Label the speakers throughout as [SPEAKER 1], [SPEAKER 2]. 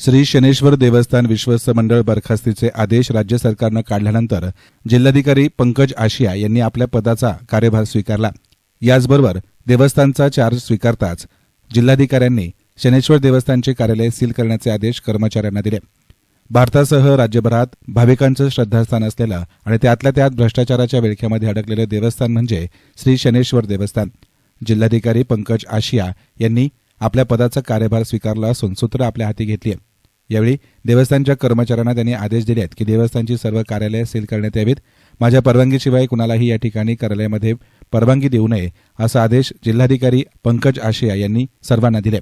[SPEAKER 1] श्री शनेश्वर देवस्थान विश्वस्त मंडळ बरखास्तीचे आदेश राज्य सरकारनं काढल्यानंतर जिल्हाधिकारी पंकज आशिया यांनी आपल्या पदाचा कार्यभार स्वीकारला. याचबरोबर देवस्थानचा चार्ज स्वीकारताच जिल्हाधिकाऱ्यांनी शनेश्वर देवस्थानचे कार्यालय सील करण्याचे आदेश कर्मचाऱ्यांना दिले. भारतासह राज्यभरात भाविकांचं श्रद्धास्थान असलेलं आणि त्यातल्या त्यात भ्रष्टाचाराच्या विळख्यामध्ये अडकलेलं देवस्थान म्हणजे श्री शनेश्वर देवस्थान. जिल्हाधिकारी पंकज आशिया यांनी आपल्या पदाचा कार्यभार स्वीकारला असून सूत्र आपल्या हाती घेतली आहे यावेळी देवस्थानच्या कर्मचाऱ्यांना त्यांनी आदेश दिले आहेत की देवस्थानची सर्व कार्यालय सील करण्यात यावीत. माझ्या परवानगीशिवाय कुणालाही या ठिकाणी कार्यालयामध्ये परवानगी देऊ नये असा आदेश जिल्हाधिकारी पंकज आशिया यांनी सर्वांना दिले.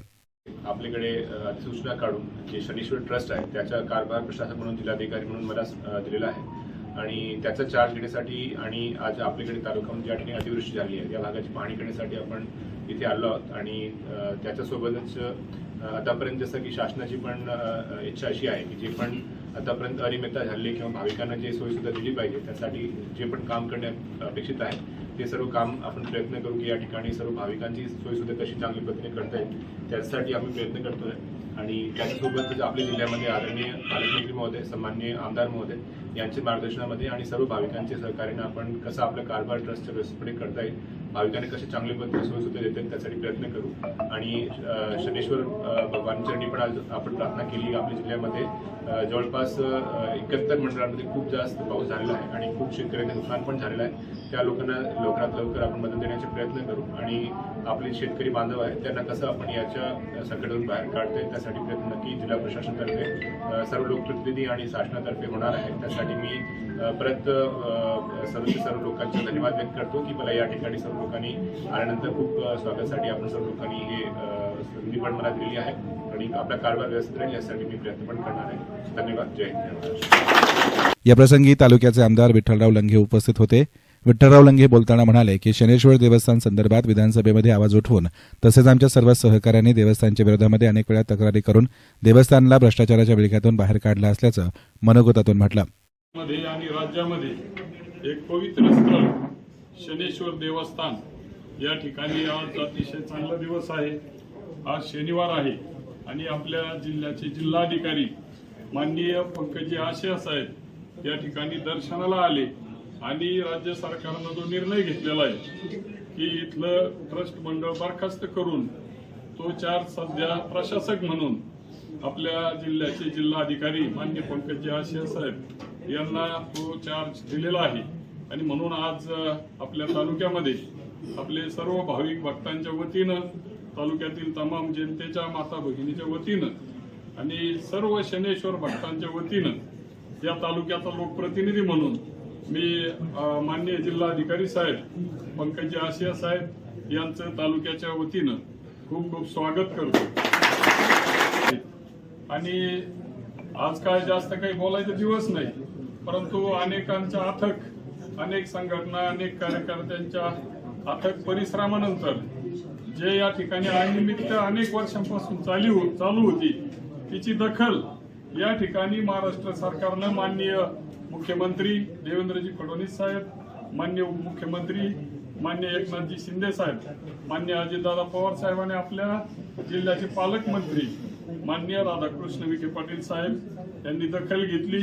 [SPEAKER 2] आपल्याकडे सूचना अधिसूचना काढून जे शनीश्वर ट्रस्ट आहे त्याचा कारभार प्रशासक म्हणून जिल्हाधिकारी म्हणून मला दिलेला आहे. आणि त्याचा चार्ज घेण्यासाठी आणि आज आपल्याकडे तालुक्यामध्ये ज्या ठिकाणी अतिवृष्टी झाली आहे त्या भागाची पाहणी करण्यासाठी आपण इथे आलो आहोत. आणि त्याच्यासोबतच आतापर्यंत जसं की शासनाची पण इच्छा अशी आहे की जे पण आतापर्यंत अनियमितता झाली किंवा भाविकांना जे सोयीसुविधा दिली पाहिजे त्यासाठी जे पण काम करणे अपेक्षित आहे ते सर्व काम आपण प्रयत्न करू की या ठिकाणी सर्व भाविकांची सोयीसुविधा कशी चांगली पद्धतीने करता येईल. त्यासाठी आम्ही प्रयत्न करतोय. आणि त्याच्यासोबतच आपल्या जिल्ह्यामध्ये आदरणीय पालकमंत्री महोदय सन्मान्य आमदार महोदय यांच्या मार्गदर्शनामध्ये आणि सर्व भाविकांच्या सहकार्याने आपण कसं आपलं कारभार ट्रस्टच्या व्यवस्थेपुढे करता येईल भाविकांना कसे चांगले पद्धतीने सोयीसुविधा देता येईल त्यासाठी प्रयत्न करू. आणि शनेश्वर अ, भगवानचरणी पण आज आपण प्रार्थना केली आपल्या जिल्ह्यामध्ये. जवळपास एकाहत्तर मंडळांमध्ये खूप जास्त पाऊस झालेला आहे आणि खूप शेतकऱ्यांचे नुकसान पण झालेलं आहे. त्या लोकांना लवकरात लवकर आपण मदत देण्याचे प्रयत्न करू. आणि आपले शेतकरी बांधव आहेत त्यांना कसं आपण याच्या संकटातून बाहेर काढता येईल त्यासाठी प्रयत्न नक्की जिल्हा प्रशासनातर्फे सर्व लोकप्रतिनिधी आणि शासनातर्फे होणार आहे. त्यासाठी मी परत अ, सर्व लोकांचा धन्यवाद व्यक्त करतो की मला या ठिकाणी सर्व लोकांनी आल्यानंतर खूप स्वागतासाठी आपण सर्व लोकांनी हे संधी पण मला दिलेली आहे आणि आपला कारभार व्यवस्थित राहील यासाठी मी प्रयत्न पण करणार आहे. धन्यवाद. जय हिंद. महाराष्ट्र
[SPEAKER 1] याप्रसंगी तालुक्याचे आमदार विठ्ठलराव लंघे उपस्थित होते. विठ्ठलराव लंघे बोलताना म्हणाले की शनेश्वर देवस्थान संदर्भात विधानसभेमध्ये आवाज उठवून तसेच आमच्या सर्व सहकाऱ्यांनी देवस्थानच्या विरोधामध्ये अनेक वेळा तक्रारी करून देवस्थानला भ्रष्टाचाराच्या विळख्यातून बाहेर काढलं असल्याचं मनोगतातून म्हटलं.
[SPEAKER 3] मध्ये आणि राज्यामध्ये एक पवित्र स्थळ शनेश्वर देवस्थान या ठिकाणी आज अतिशय चांगला दिवस आहे. आज शनिवार आहे. आणि आपल्या जिल्ह्याचे जिल्हाधिकारी माननीय पंकजी आशिया साहेब या ठिकाणी दर्शनाला आले. आणि राज्य सरकारनं जो निर्णय घेतलेला आहे की इथलं ट्रस्ट मंडळ बरखास्त करून तो चार सध्या प्रशासक म्हणून आपल्या जिल्ह्याचे जिल्हाधिकारी मान्य पंकजी आशिया साहेब यांना तो चार्ज दिलेला आहे. आणि म्हणून आज आपल्या तालुक्यामध्ये आपले सर्व भाविक भक्तांच्या वतीनं तालुक्यातील तमाम जनतेच्या माता भगिनीच्या वतीनं आणि सर्व शनेश्वर भक्तांच्या वतीनं या तालुक्याचा लोकप्रतिनिधी म्हणून मी मान्य माननीय जिल्हाधिकारी साहेब पंकजी आशिया साहेब यांचं तालुक्याच्या वतीनं खूप खूप स्वागत करतो. आणि आज काय जास्त काही बोलायचा दिवस नाही परंतु अनेकांच्या अथक अनेक संघटना अनेक कार्यकर्त्यांच्या अथक परिश्रमानंतर जे या ठिकाणी अनिमित्त अनेक वर्षांपासून चालू हो- चालू होती तिची दखल या ठिकाणी महाराष्ट्र सरकारनं माननीय मुख्यमंत्री देवेंद्रजी फडणवीस साहेब मान्य उपमुख्यमंत्री मान्य एकनाथजी शिंदे साहेब मान्य अजितदादा पवार साहेबांनी आपल्या जिल्ह्याचे पालकमंत्री मान्य राधाकृष्ण विखे पाटील साहेब यांनी दखल घेतली.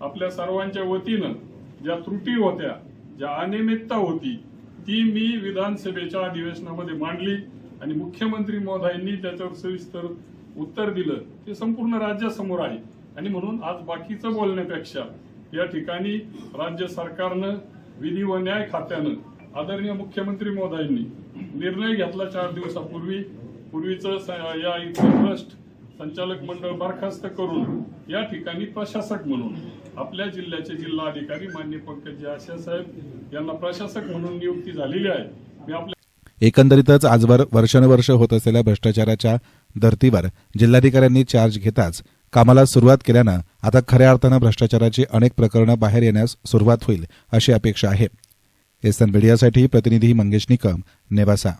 [SPEAKER 3] आपल्या सर्वांच्या वतीनं ज्या त्रुटी होत्या ज्या अनियमितता होती ती मी विधानसभेच्या अधिवेशनामध्ये मांडली आणि मुख्यमंत्री महोदयांनी त्याच्यावर सविस्तर उत्तर दिलं. ते संपूर्ण राज्यासमोर आहे. आणि म्हणून आज बाकीचं बोलण्यापेक्षा या ठिकाणी राज्य सरकारनं विधी व न्याय खात्यानं आदरणीय मुख्यमंत्री महोदयांनी निर्णय घेतला चार दिवसापूर्वी. पूर्वीचं या इथलं ट्रस्ट संचालक मंडळ बरखास्त करून या ठिकाणी प्रशासक म्हणून आपल्या जिल्ह्याचे जिल्हा अधिकारी मान्य पंकज आशा साहेब यांना प्रशासक म्हणून नियुक्ती झालेली आहे. मी आपल्या
[SPEAKER 1] एकंदरीतच आजवर वर्षानुवर्ष होत असलेल्या भ्रष्टाचाराच्या धर्तीवर जिल्हाधिकाऱ्यांनी चार्ज घेताच कामाला सुरुवात केल्यानं आता खऱ्या अर्थानं भ्रष्टाचाराची अनेक प्रकरणं बाहेर येण्यास सुरुवात होईल अशी अपेक्षा आहे. एसन मीडियासाठी प्रतिनिधी मंगेश निकम नेवासा.